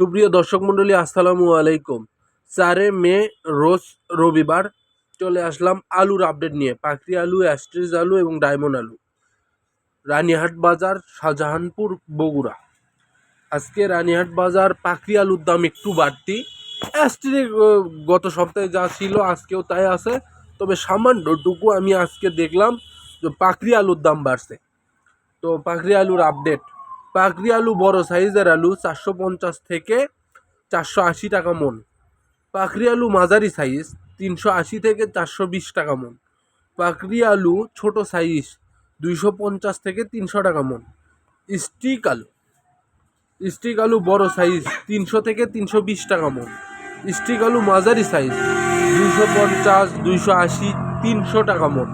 সুপ্রিয় দর্শক মণ্ডলী, আসসালামু আলাইকুম। চারে মে, রোজ রবিবার চলে আসলাম আলুর আপডেট নিয়ে। পাখরি আলু, অ্যাস্ট্রিজ আলু এবং ডায়মন্ড আলু। রানীহাট বাজার, শাহজাহানপুর, বগুড়া। আজকে রানীহাট বাজার পাখরি আলুর দাম একটু বাড়তি। অ্যাস্ট্রি গত সপ্তাহে যা ছিল, আজকেও তাই আছে। তবে সামান্যটুকু আমি আজকে দেখলাম যে পাখরি আলুর দাম বাড়ছে। তো পাখরি আলুর আপডেট। পাখরি আলু বড় সাইজের আলু চারশো পঞ্চাশ থেকে চারশো আশি টাকা মন। পাখরি আলু মাঝারি সাইজ তিনশো আশি থেকে চারশো বিশ টাকা মন। পাখরি আলু ছোট সাইজ দুইশো পঞ্চাশ থেকে তিনশো টাকা মন। স্টিক আলু। স্টিক আলু বড় সাইজ তিনশো থেকে তিনশো বিশ টাকা মন। স্টিক আলু মাঝারি সাইজ দুইশো পঞ্চাশ, দুইশো আশি, তিনশো টাকা মন।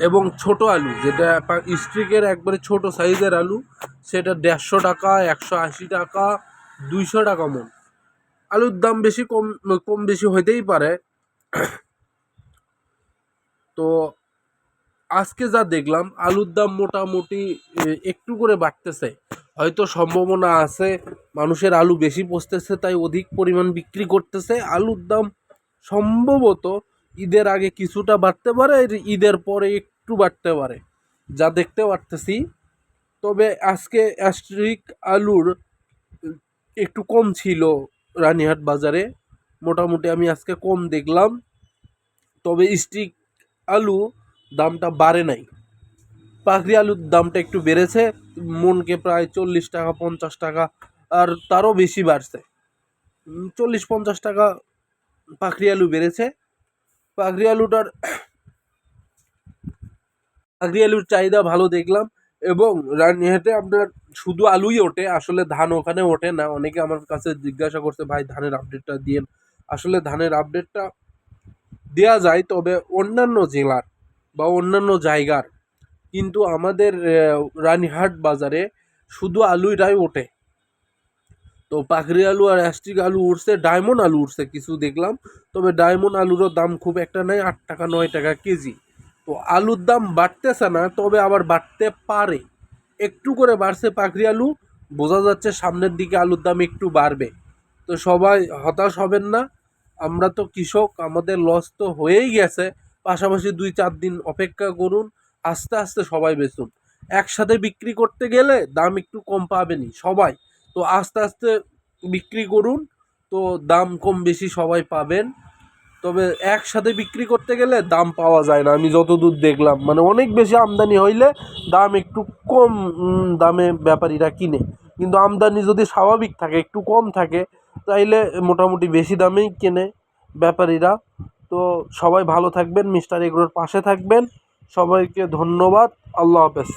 এবং ছোট আলু, যেটা স্ট্রিকের একবারে ছোট সাইজের আলু, সেটা দেড়শো টাকা, একশো আশি টাকা, দুইশো টাকা মন। আলুর দাম বেশি কম কম বেশি হইতেই পারে। তো আজকে যা দেখলাম, আলুর দাম মোটামুটি একটু করে বাড়তেছে। হয়তো সম্ভাবনা আছে, মানুষের আলু বেশি পচতেছে, তাই অধিক পরিমাণ বিক্রি করতেছে। আলুর দাম সম্ভবত ঈদের আগে কিছুটা বাড়তে পারে ঈদের পরে একটু বাড়তে পারে, যা দেখতে পারতেছি। তবে আজকে অ্যাস্ট্রিক আলুর একটু কম ছিল রানীহাট বাজারে, মোটামুটি আমি আজকে কম দেখলাম। তবে স্টিক আলু দামটা বাড়ে নাই। পাখরি আলুর দামটা একটু বেড়েছে, মনকে প্রায় চল্লিশ টাকা, পঞ্চাশ টাকা, আর তারও বেশি বাড়ছে। চল্লিশ, পঞ্চাশ টাকা পাখরি আলু বেড়েছে। পাখরি আলুটার পাখরি আলুর চাহিদা ভালো দেখলাম এবং রানীহাটে আপনার শুধু আলুই ওঠে, আসলে ধান ওখানে ওঠে না। অনেকে আমার কাছে জিজ্ঞাসা করছে, ভাই, ধানের আপডেটটা দিয়েন। আসলে ধানের আপডেটটা দেয়া যায়, তবে অন্যান্য জেলার বা অন্যান্য জায়গার, কিন্তু আমাদের রানীহাট বাজারে শুধু আলুটাই ওঠে। তো পাখরি আলু আর অ্যাস্ট্রিক আলু উঠছে ডায়মন্ড আলু উঠছে কিছু দেখলাম। তবে ডায়মন্ড আলুরও দাম খুব একটা নাই, আট টাকা, নয় টাকা কেজি। তো আলুর দাম বাড়তেছে না, তবে আবার বাড়তে পারে। একটু করে বাড়ছে পাখরি আলু, বোঝা যাচ্ছে সামনের দিকে আলুর দাম একটু বাড়বে। তো সবাই হতাশ হবেন না, আমরা তো কৃষক, আমাদের লস তো হয়েই গেছে। পাশাপাশি দুই চার দিন অপেক্ষা করুন, আস্তে আস্তে সবাই বেচুন। একসাথে বিক্রি করতে গেলে দাম একটু কম পাবেনই, সবাই। তো আস্তে আস্তে বিক্রি করুন। তো দাম কম বেশি সবাই পাবেন। তবে একসাথে বিক্রি করতে গেলে দাম পাওয়া যায় না। আমি যতদূর দেখলাম মানে অনেক বেশি আমদানি হইলে দাম একটু কম দামে ব্যাপারীরা কিনে। কিন্তু আমদানি যদি স্বাভাবিক থাকে, একটু কম থাকে, তাইলে মোটামুটি বেশি দামেই কেনে ব্যাপারীরা। তো সবাই ভালো থাকবেন, মিস্টার এগুলোর পাশে থাকবেন। সবাইকে ধন্যবাদ। আল্লাহ হাফেজ।